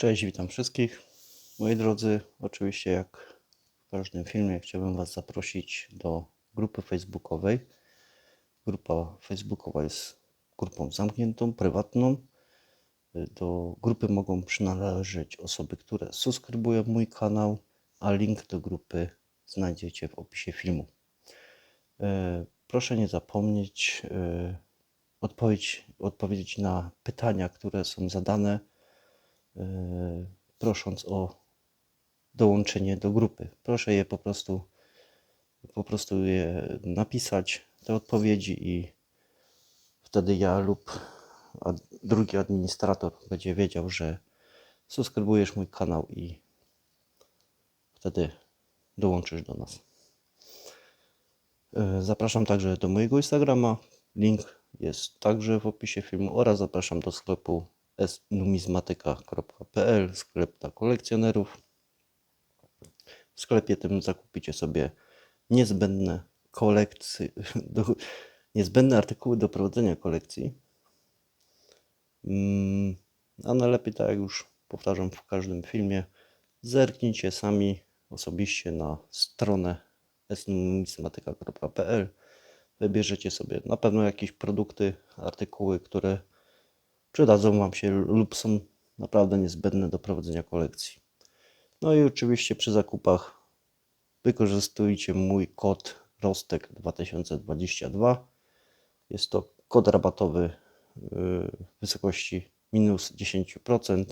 Cześć, witam wszystkich. Moi drodzy, oczywiście jak w każdym filmie chciałbym Was zaprosić do grupy facebookowej. Grupa facebookowa jest grupą zamkniętą, prywatną. Do grupy mogą przynależeć osoby, które subskrybują mój kanał, a link do grupy znajdziecie w opisie filmu. E, Proszę nie zapomnieć e, odpowiedź, odpowiedzieć na pytania, które są zadane prosząc o dołączenie do grupy. Proszę je po prostu, po prostu je napisać, te odpowiedzi i wtedy ja lub drugi administrator będzie wiedział, że subskrybujesz mój kanał i wtedy dołączysz do nas. E, Zapraszam także do mojego Instagrama. Link jest także w opisie filmu oraz zapraszam do sklepu numizmatyka.pl, sklep dla kolekcjonerów. W sklepie tym zakupicie sobie niezbędne kolekcje, do, niezbędne artykuły do prowadzenia kolekcji. Mm, A najlepiej, tak jak już powtarzam w każdym filmie, zerknijcie sami osobiście na stronę esnumismatyka.pl. Wybierzecie sobie na pewno jakieś produkty, artykuły, które przydadzą Wam się lub są naprawdę niezbędne do prowadzenia kolekcji. No i oczywiście przy zakupach wykorzystujcie mój kod ROSTEK 2022. Jest to kod rabatowy yy, w wysokości minus 10%.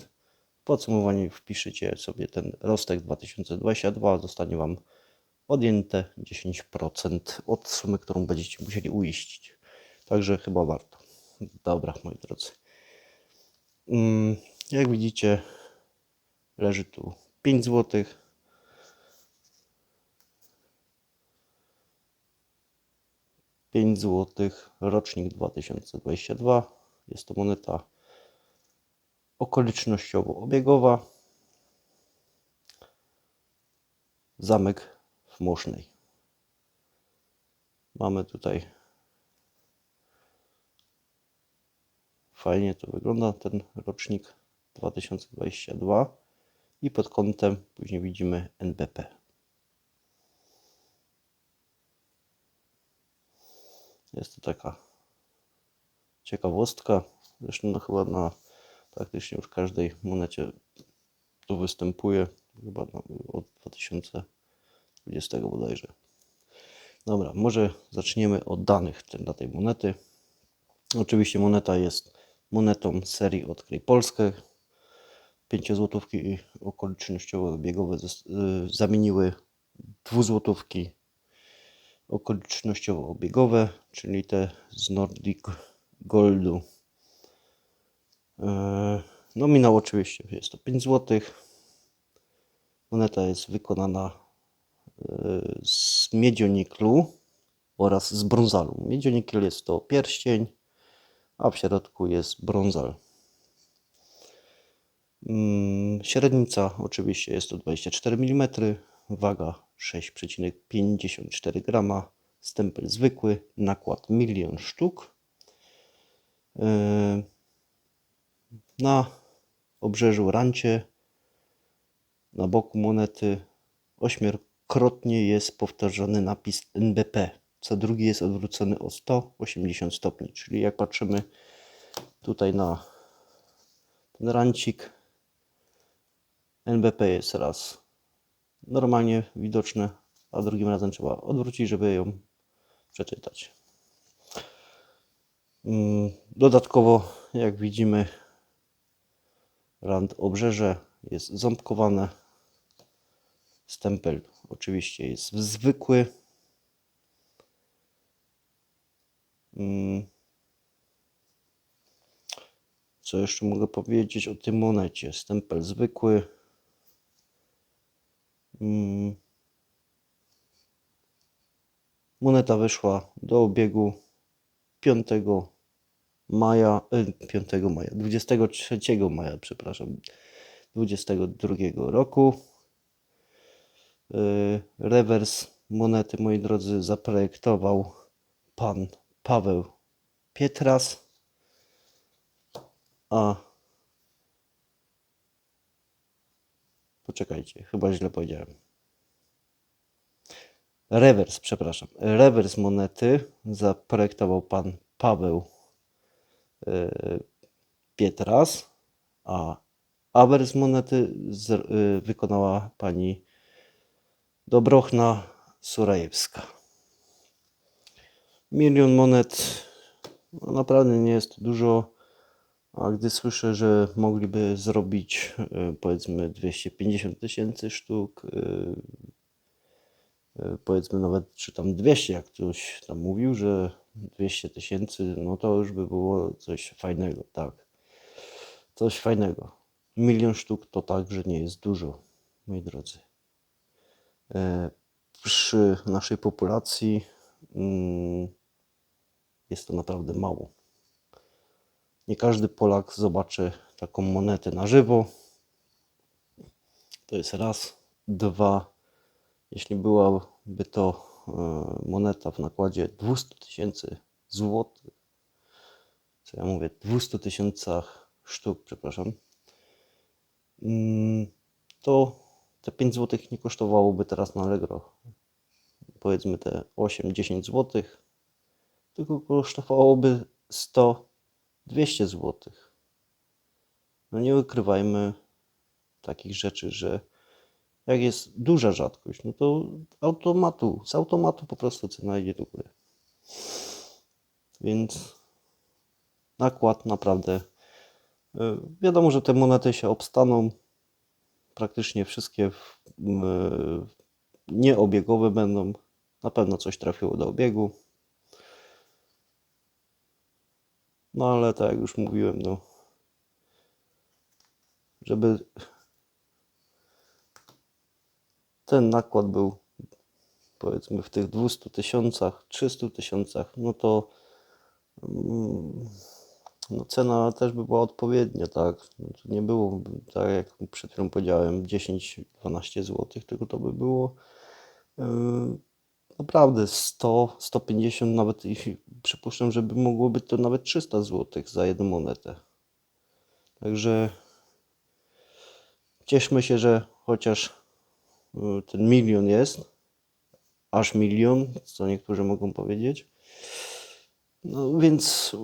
W podsumowaniu wpiszecie sobie ten ROSTEK 2022, zostanie Wam odjęte 10% od sumy, którą będziecie musieli uiścić. Także chyba warto. Dobra, moi drodzy. Mm, Jak widzicie, leży tu 5 zł. Pięć złotych, rocznik 2022. Jest to moneta okolicznościowo-obiegowa. Zamek w Mosznej. Mamy tutaj fajnie to wygląda ten rocznik 2022 i pod kątem później widzimy NBP. Jest to taka ciekawostka. Zresztą no chyba na praktycznie już każdej monecie to występuje. Chyba od 2020 bodajże. Dobra, może zaczniemy od danych dla tej monety. Oczywiście moneta jest monetą serii Odkryj Polskę. 5 złotówki i okolicznościowo biegowe y, zamieniły dwuzłotówki okolicznościowo obiegowe, czyli te z Nordic Goldu. E, Nominał oczywiście jest to 5 zł. Moneta jest wykonana e, z miedzioniklu oraz z brązalu. Miedzionikl jest to pierścień, a w środku jest brązal. Mm, Średnica oczywiście jest to 24 mm, waga 6,54 g, stempel zwykły, nakład milion sztuk. Yy, Na obrzeżu rancie, na boku monety, ośmiokrotnie jest powtarzany napis NBP. Co drugi jest odwrócony o 180 stopni, czyli jak patrzymy tutaj na ten rancik, NBP jest raz normalnie widoczne, a drugim razem trzeba odwrócić, żeby ją przeczytać. Mm, Dodatkowo, jak widzimy, rand obrzeże jest ząbkowane. Stempel oczywiście jest zwykły. Mm. Co jeszcze mogę powiedzieć o tej monecie? Stempel zwykły. Mm. Moneta wyszła do obiegu 5 maja, e, 5 maja, 23 maja, przepraszam, 22 roku. E, Rewers monety, moi drodzy, zaprojektował pan Paweł Pietras, a Poczekajcie, chyba źle powiedziałem. Rewers, przepraszam. Rewers monety zaprojektował pan Paweł e, Pietras, a awers monety e, wykonała pani Dobrochna Surajewska. Milion monet no naprawdę nie jest dużo, a gdy słyszę, że mogliby zrobić e, powiedzmy 250 tysięcy sztuk, e, e, powiedzmy nawet czy tam 200, jak ktoś tam mówił, że 200 tysięcy, no to już by było coś fajnego, tak. Coś fajnego. Milion sztuk to także nie jest dużo, moi drodzy. Przy naszej populacji mm, jest to naprawdę mało. Nie każdy Polak zobaczy taką monetę na żywo. To jest raz. Dwa, jeśli byłaby to e, moneta w nakładzie 200 tysięcy złotych, co ja mówię, 200 tysiącach sztuk, przepraszam, mm, to te 5 złotych nie kosztowałoby teraz na Allegro. Powiedzmy te 8-10 złotych, tylko kosztowałoby 100 200 zł. No nie ukrywajmy takich rzeczy, że jak jest duża rzadkość, no to automatu, z automatu po prostu cena idzie do góry. Więc nakład naprawdę. y, Wiadomo, że te monety się obstaną. Praktycznie wszystkie y, nieobiegowe będą. Na pewno coś trafiło do obiegu. No ale tak jak już mówiłem, no żeby ten nakład był powiedzmy w tych 200 tysiącach, 300 tysiącach, no to mm, no cena też by była odpowiednia, tak? No to nie było, tak jak przed chwilą powiedziałem, 10-12 zł, tylko to by było yy, naprawdę 100, 150, nawet i przypuszczam, żeby mogło być to nawet 300 zł za jedną monetę. Także cieszmy się, że chociaż y, ten milion jest, aż milion, co niektórzy mogą powiedzieć. No więc y,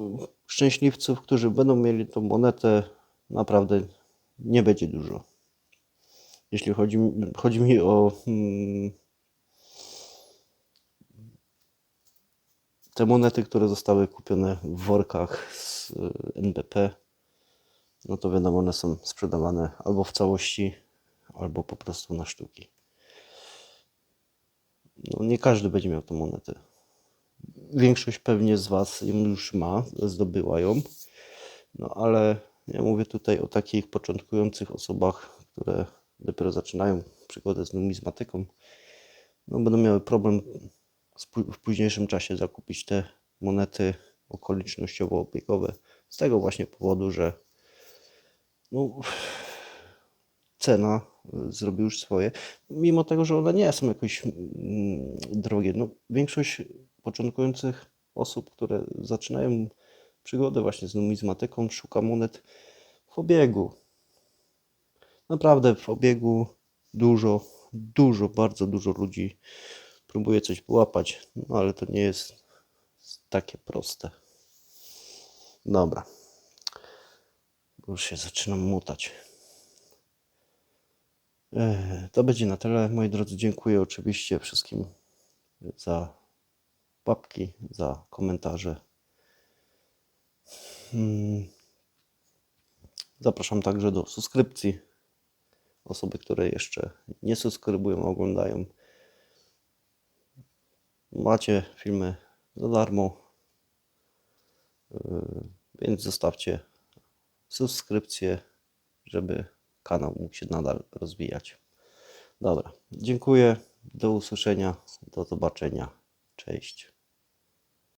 szczęśliwców, którzy będą mieli tą monetę, naprawdę nie będzie dużo. Jeśli chodzi, chodzi mi o mm, te monety, które zostały kupione w workach z y, NBP, no to wiadomo, one są sprzedawane albo w całości, albo po prostu na sztuki. No, nie każdy będzie miał tą monetę. Większość pewnie z Was ją już ma, zdobyła ją, no ale ja mówię tutaj o takich początkujących osobach, które dopiero zaczynają przygodę z numizmatyką. No, będą miały problem w późniejszym czasie zakupić te monety okolicznościowo obiegowe. Z tego właśnie powodu, że no, cena y, zrobi już swoje. Mimo tego, że one nie są jakoś mm, drogie. No, większość początkujących osób, które zaczynają przygodę właśnie z numizmatyką, szuka monet w obiegu. Naprawdę w obiegu dużo, dużo, bardzo dużo ludzi próbuje coś połapać, no ale to nie jest takie proste. Dobra. Już się zaczynam mutać. To będzie na tyle, moi drodzy. Dziękuję oczywiście wszystkim za łapki, za komentarze. Hmm. Zapraszam także do subskrypcji. Osoby, które jeszcze nie subskrybują, oglądają. Macie filmy za darmo, yy, więc zostawcie subskrypcję, żeby kanał mógł się nadal rozwijać. Dobra, dziękuję. Do usłyszenia, do zobaczenia. Cześć.